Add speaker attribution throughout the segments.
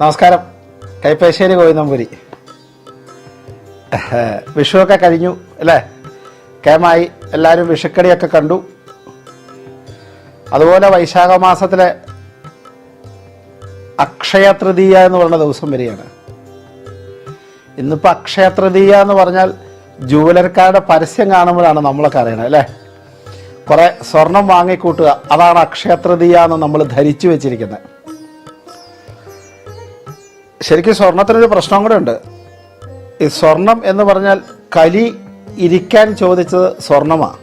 Speaker 1: നമസ്കാരം. കൈപ്പേശ്ശേരി ഗോവിന്ദമ്പുരി വിഷുവൊക്കെ കഴിഞ്ഞു അല്ലേ? കേമായി. എല്ലാവരും വിഷുക്കടിയൊക്കെ കണ്ടു. അതുപോലെ വൈശാഖ മാസത്തിലെ അക്ഷയ തൃതീയ എന്ന് പറയുന്ന ദിവസം വരികയാണ്. ഇന്നിപ്പോൾ അക്ഷയ തൃതീയ എന്ന് പറഞ്ഞാൽ ജൂവലർക്കാരുടെ പരസ്യം കാണുമ്പോഴാണ് നമ്മളൊക്കെ അറിയണത് അല്ലേ? കുറേ സ്വർണം വാങ്ങിക്കൂട്ടുക അതാണ് അക്ഷയ തൃതീയ എന്ന് നമ്മൾ ധരിച്ചു വെച്ചിരിക്കുന്നത്. ശരിക്കും സ്വർണത്തിനൊരു പ്രശ്നം കൂടെ ഉണ്ട്. ഈ സ്വർണം എന്ന് പറഞ്ഞാൽ കലി ഇരിക്കാൻ ചോദിച്ചത് സ്വർണമാണ്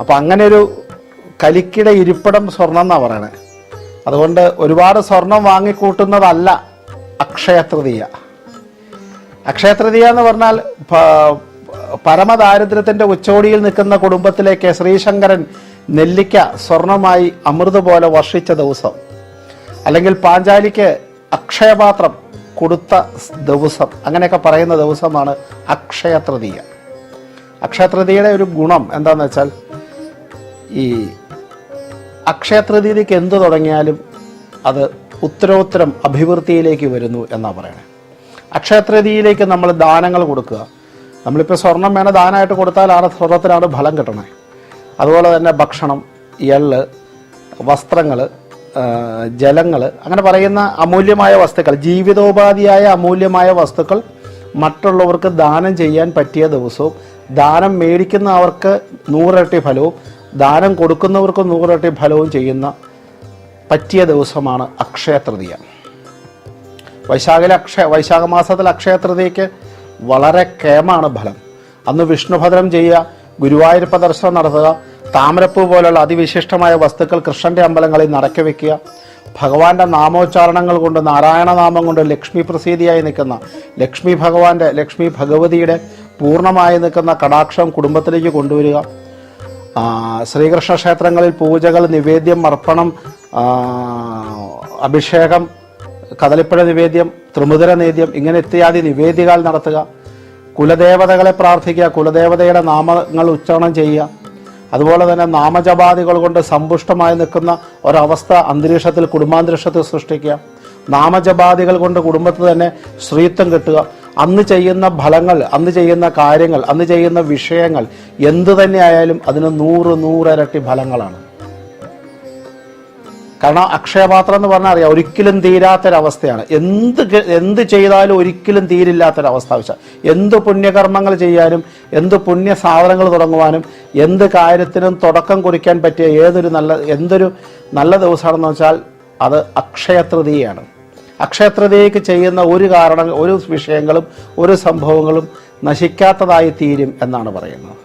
Speaker 1: അപ്പം ഒരു കലിക്കിടെ ഇരിപ്പിടം സ്വർണം എന്നാണ് പറയണത് അതുകൊണ്ട് ഒരുപാട് സ്വർണം വാങ്ങിക്കൂട്ടുന്നതല്ല അക്ഷയതൃതീയ. അക്ഷയതൃതീയ എന്ന് പറഞ്ഞാൽ പരമദാരിദ്ര്യത്തിന്റെ ഉച്ചോടിയിൽ നിൽക്കുന്ന കുടുംബത്തിലേക്ക് ശ്രീശങ്കരൻ നെല്ലിക്ക സ്വർണമായി അമൃത് പോലെ വർഷിച്ച ദിവസം. അല്ലെങ്കിൽ പാഞ്ചാലിക്ക് അക്ഷയപാത്രം കൊടുത്ത ദിവസം അങ്ങനെയൊക്കെ പറയുന്ന ദിവസമാണ് അക്ഷയതൃതീയ. അക്ഷയതൃതീയയുടെ ഒരു ഗുണം എന്താണെന്ന് വെച്ചാൽ ഈ അക്ഷയതൃതീയക്ക് എന്ത് തുടങ്ങിയാലും അത് ഉത്തരോത്തരം അഭിവൃദ്ധിയിലേക്ക് വരുന്നു എന്നാണ് പറയുന്നത് അക്ഷയതൃതീയയിലേക്ക് നമ്മൾ ദാനങ്ങൾ കൊടുക്കുക. നമ്മളിപ്പോൾ സ്വർണം വേണ ദാനമായിട്ട് കൊടുത്താലാണ് സ്വർണത്തിനാണ് ഫലം കിട്ടണേ. അതുപോലെ തന്നെ ഭക്ഷണം എള്ള് വസ്ത്രങ്ങൾ ജലങ്ങൾ അങ്ങനെ പറയുന്ന അമൂല്യമായ വസ്തുക്കൾ ജീവിതോപാധിയായ അമൂല്യമായ വസ്തുക്കൾ മറ്റുള്ളവർക്ക് ദാനം ചെയ്യാൻ പറ്റിയ ദിവസവും ദാനം മേടിക്കുന്നവർക്ക് നൂറിരട്ടി ഫലവും ദാനം കൊടുക്കുന്നവർക്ക് നൂറിരട്ടി ഫലവും ചെയ്യുന്ന പറ്റിയ ദിവസമാണ് അക്ഷയ തൃതീയ. വൈശാഖിലെ അക്ഷയ വൈശാഖ മാസത്തിൽ അക്ഷയ തൃതീയക്ക് വളരെ കേമാണ് ഫലം. അന്ന് വിഷ്ണുഭദ്രം ചെയ്യുക ഗുരുവായൂരപ്പ ദർശനം നടത്തുക താമരപ്പൂ പോലുള്ള അതിവിശിഷ്ടമായ വസ്തുക്കൾ കൃഷ്ണന്റെ അമ്പലങ്ങളിൽ നടക്കി വെക്കുക. ഭഗവാന്റെ നാമോച്ചാരണങ്ങൾ കൊണ്ട് നാരായണ നാമം കൊണ്ട് ലക്ഷ്മി പ്രസീതിയായി നിൽക്കുന്ന ലക്ഷ്മി ഭഗവാന്റെ ലക്ഷ്മി ഭഗവതിയുടെ പൂർണമായി നിൽക്കുന്ന കടാക്ഷം കുടുംബത്തിലേക്ക് കൊണ്ടുവരിക. ശ്രീകൃഷ്ണ ക്ഷേത്രങ്ങളിൽ പൂജകൾ നിവേദ്യം അർപ്പണം അഭിഷേകം കദളിപ്പഴ നിവേദ്യം ത്രിമുദര നേദ്യം ഇങ്ങനെ ഇത്യാദി നിവേദികൾ നടത്തുക. കുലദേവതകളെ പ്രാർത്ഥിക്കുക. കുലദേവതയുടെ നാമങ്ങൾ ഉച്ചാരണം ചെയ്യുക. അതുപോലെ തന്നെ നാമജപാദികൾ കൊണ്ട് സമ്പുഷ്ടമായി നിൽക്കുന്ന ഒരവസ്ഥ അന്തരീക്ഷത്തിൽ കുടുംബാന്തരീക്ഷത്തിൽ സൃഷ്ടിക്കുക. നാമജപാദികൾ കൊണ്ട് കുടുംബത്തിൽ തന്നെ സ്ത്രീത്വം കിട്ടുക. അന്ന് ചെയ്യുന്ന ഫലങ്ങൾ അന്ന് ചെയ്യുന്ന കാര്യങ്ങൾ അന്ന് ചെയ്യുന്ന വിഷയങ്ങൾ എന്തു തന്നെ ആയാലും അതിന് നൂറ് നൂറരട്ടി ഫലങ്ങളാണ്. കാരണം അക്ഷയപാത്രം എന്ന് പറഞ്ഞാൽ അറിയാം ഒരിക്കലും തീരാത്തൊരവസ്ഥയാണ്. എന്ത് എന്ത് ചെയ്താലും ഒരിക്കലും തീരില്ലാത്തൊരവസ്ഥ ആവശ്യം എന്ത് പുണ്യകർമ്മങ്ങൾ ചെയ്യാനും എന്ത് പുണ്യ സാധനങ്ങൾ തുടങ്ങുവാനും എന്ത് കാര്യത്തിനും തുടക്കം കുറിക്കാൻ പറ്റിയ ഏതൊരു നല്ല എന്തൊരു നല്ല ദിവസമാണെന്ന് വെച്ചാൽ അത് അക്ഷയതൃതീയാണ് അക്ഷയതൃതീയക്ക് ചെയ്യുന്ന ഒരു കാരണം ഒരു വിഷയങ്ങളും ഒരു സംഭവങ്ങളും നശിക്കാത്തതായി തീരും എന്നാണ് പറയുന്നത്.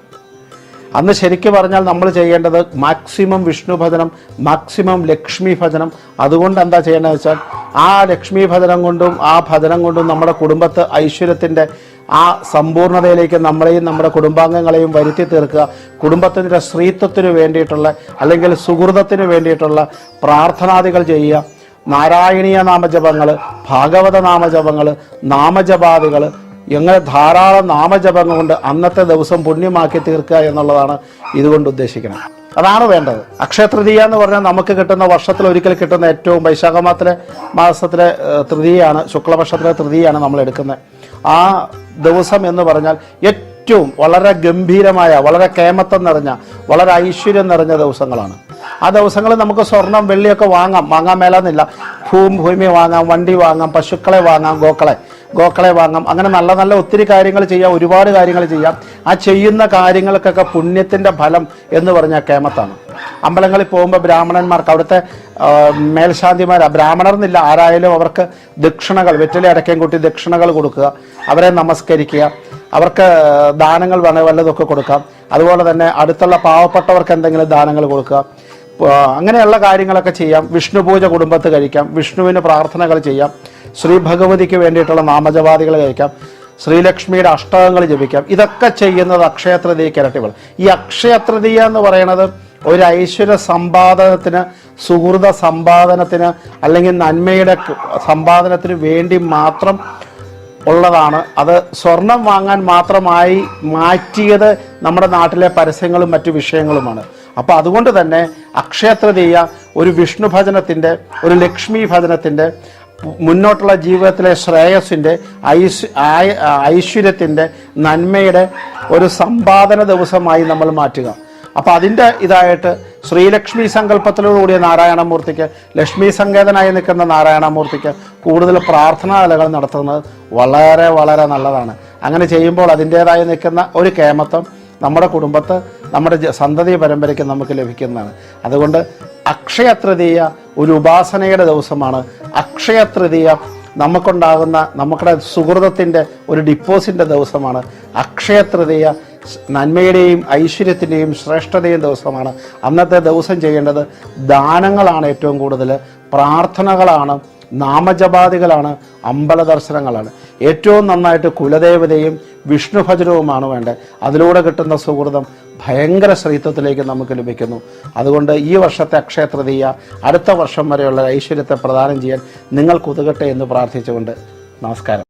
Speaker 1: അന്ന് ശരിക്കും പറഞ്ഞാൽ നമ്മൾ ചെയ്യേണ്ടത് മാക്സിമം വിഷ്ണു ഭജനം മാക്സിമം ലക്ഷ്മി ഭജനം. അതുകൊണ്ട് എന്താ ചെയ്യേണ്ടതെന്ന് വെച്ചാൽ ആ ലക്ഷ്മി ഭജനം കൊണ്ടും ആ ഭജനം കൊണ്ടും നമ്മുടെ കുടുംബത്ത് ഐശ്വര്യത്തിന്റെ ആ സമ്പൂർണതയിലേക്ക് നമ്മളെയും നമ്മുടെ കുടുംബാംഗങ്ങളെയും വരുത്തി തീർക്കുക. കുടുംബത്തിന്റെ സ്ത്രീത്വത്തിന് വേണ്ടിയിട്ടുള്ള അല്ലെങ്കിൽ സുഹൃതത്തിന് വേണ്ടിയിട്ടുള്ള പ്രാർത്ഥനാദികൾ ചെയ്യുക. നാരായണീയ നാമജപങ്ങൾ ഭാഗവത നാമജപങ്ങൾ നാമജപാദികൾ എങ്ങനെ ധാരാളം നാമജപങ്ങൾ കൊണ്ട് അന്നത്തെ ദിവസം പുണ്യമാക്കി തീർക്കുക എന്നുള്ളതാണ് ഇതുകൊണ്ട് ഉദ്ദേശിക്കുന്നത്. അതാണ് വേണ്ടത്. അക്ഷയതൃതീയ എന്ന് പറഞ്ഞാൽ നമുക്ക് കിട്ടുന്ന വർഷത്തിൽ ഒരിക്കൽ കിട്ടുന്ന ഏറ്റവും വൈശാഖ മാസത്തിലെ മാസത്തിലെ തൃതീയാണ് ശുക്ലപക്ഷത്തിലെ തൃതീയാണ് നമ്മൾ എടുക്കുന്നത്. ആ ദിവസം എന്ന് പറഞ്ഞാൽ ഏറ്റവും വളരെ ഗംഭീരമായ വളരെ കേമത്വം നിറഞ്ഞ വളരെ ഐശ്വര്യം നിറഞ്ഞ ദിവസങ്ങളാണ്. ആ ദിവസങ്ങളിൽ നമുക്ക് സ്വർണം വെള്ളിയൊക്കെ വാങ്ങാം. വാങ്ങാൻ മേലാന്നില്ല. ഭൂമി ഭൂമി വാങ്ങാം വണ്ടി വാങ്ങാം പശുക്കളെ വാങ്ങാം ഗോക്കളെ ഗോക്കളെ വാങ്ങാം. അങ്ങനെ നല്ല നല്ല ഒത്തിരി കാര്യങ്ങൾ ചെയ്യാം ഒരുപാട് കാര്യങ്ങൾ ചെയ്യാം. ആ ചെയ്യുന്ന കാര്യങ്ങൾക്കൊക്കെ പുണ്യത്തിന്റെ ഫലം എന്ന് പറഞ്ഞാൽ കേമത്താണ്. അമ്പലങ്ങളിൽ പോകുമ്പോൾ ബ്രാഹ്മണന്മാർക്ക് അവിടുത്തെ മേൽശാന്തിമാർ ബ്രാഹ്മണർ എന്നില്ല ആരായാലും അവർക്ക് ദക്ഷിണകൾ വെറ്റില അടക്കം കൂട്ടി ദക്ഷിണകൾ കൊടുക്കുക അവരെ നമസ്കരിക്കുക അവർക്ക് ദാനങ്ങൾ വേണേൽ വല്ലതൊക്കെ കൊടുക്കാം അതുപോലെ തന്നെ അടുത്തുള്ള പാവപ്പെട്ടവർക്ക് എന്തെങ്കിലും ദാനങ്ങൾ കൊടുക്കുക. അങ്ങനെയുള്ള കാര്യങ്ങളൊക്കെ ചെയ്യാം. വിഷ്ണു പൂജ കുടുംബത്ത് കഴിക്കാം. വിഷ്ണുവിന് പ്രാർത്ഥനകൾ ചെയ്യാം. ശ്രീ ഭഗവതിക്ക് വേണ്ടിയിട്ടുള്ള നാമജപാദികൾ കഴിക്കാം. ശ്രീലക്ഷ്മിയുടെ അഷ്ടകങ്ങൾ ജപിക്കാം. ഇതൊക്കെ ചെയ്യുന്നത് അക്ഷയത്രതീ കിരട്ടികൾ ഈ അക്ഷയതൃതീയ എന്ന് പറയുന്നത് ഒരു ഐശ്വര്യ സമ്പാദനത്തിന് സുഹൃത സമ്പാദനത്തിന് അല്ലെങ്കിൽ നന്മയുടെ സമ്പാദനത്തിന് വേണ്ടി മാത്രം ഉള്ളതാണ്. അത് സ്വർണം വാങ്ങാൻ മാത്രമായി മാറ്റിയത് നമ്മുടെ നാട്ടിലെ പരസ്യങ്ങളും മറ്റു വിഷയങ്ങളുമാണ്. അപ്പോൾ അതുകൊണ്ട് തന്നെ അക്ഷയതൃതീയ ഒരു വിഷ്ണു ഭജനത്തിന്റെ ഒരു ലക്ഷ്മി ഭജനത്തിന്റെ മുന്നോട്ടുള്ള ജീവിതത്തിലെ ശ്രേയസിന്റെ ഐശ് ഐശ്വര്യത്തിന്റെ നന്മയുടെ ഒരു സമ്പാദന ദിവസമായി നമ്മൾ മാറ്റുക. അപ്പോൾ അതിന്റെ ഇതായിട്ട് ശ്രീലക്ഷ്മി സങ്കല്പത്തിലൂടെ നാരായണമൂർത്തിക്ക് ലക്ഷ്മി സങ്കേതനായി നിൽക്കുന്ന നാരായണമൂർത്തിക്ക് കൂടുതൽ പ്രാർത്ഥനാലകൾ നടത്തുന്നത് വളരെ വളരെ നല്ലതാണ്. അങ്ങനെ ചെയ്യുമ്പോൾ അതിന്റേതായി നിൽക്കുന്ന ഒരു കേമത്വം നമ്മുടെ കുടുംബത്ത് നമ്മുടെ സന്തതി പരമ്പരയ്ക്ക് നമുക്ക് ലഭിക്കുന്നതാണ്. അതുകൊണ്ട് അക്ഷയ തൃതീയ ഒരു ഉപാസനയുടെ ദിവസമാണ് അക്ഷയ തൃതീയ നമുക്കുണ്ടാകുന്ന നമ്മുടെ സുഹൃതത്തിന്റെ ഒരു ഡിപ്പോസിന്റെ ദിവസമാണ്. അക്ഷയ തൃതീയ സ് നന്മയുടെയും ഐശ്വര്യത്തിന്റെയും ശ്രേഷ്ഠതയും ദിവസമാണ്. അന്നത്തെ ദിവസം ചെയ്യേണ്ടത് ദാനങ്ങളാണ് ഏറ്റവും കൂടുതൽ പ്രാർത്ഥനകളാണ് നാമജപാദികളാണ് അമ്പല ദർശനങ്ങളാണ്. ഏറ്റവും നന്നായിട്ട് കുലദേവതയും വിഷ്ണു ഭജനവുമാണ് വേണ്ടത്. അതിലൂടെ കിട്ടുന്ന സുഹൃതം ഭയങ്കര ശ്രീത്വത്തിലേക്ക് നമുക്ക് ലഭിക്കുന്നു. അതുകൊണ്ട് ഈ വർഷത്തെ അക്ഷയത്ര തീയ അടുത്ത വർഷം വരെയുള്ള ഐശ്വര്യത്തെ പ്രദാനം ചെയ്യാൻ നിങ്ങൾക്ക് ഉതകട്ടെ എന്ന് പ്രാർത്ഥിച്ചുകൊണ്ട് നമസ്കാരം.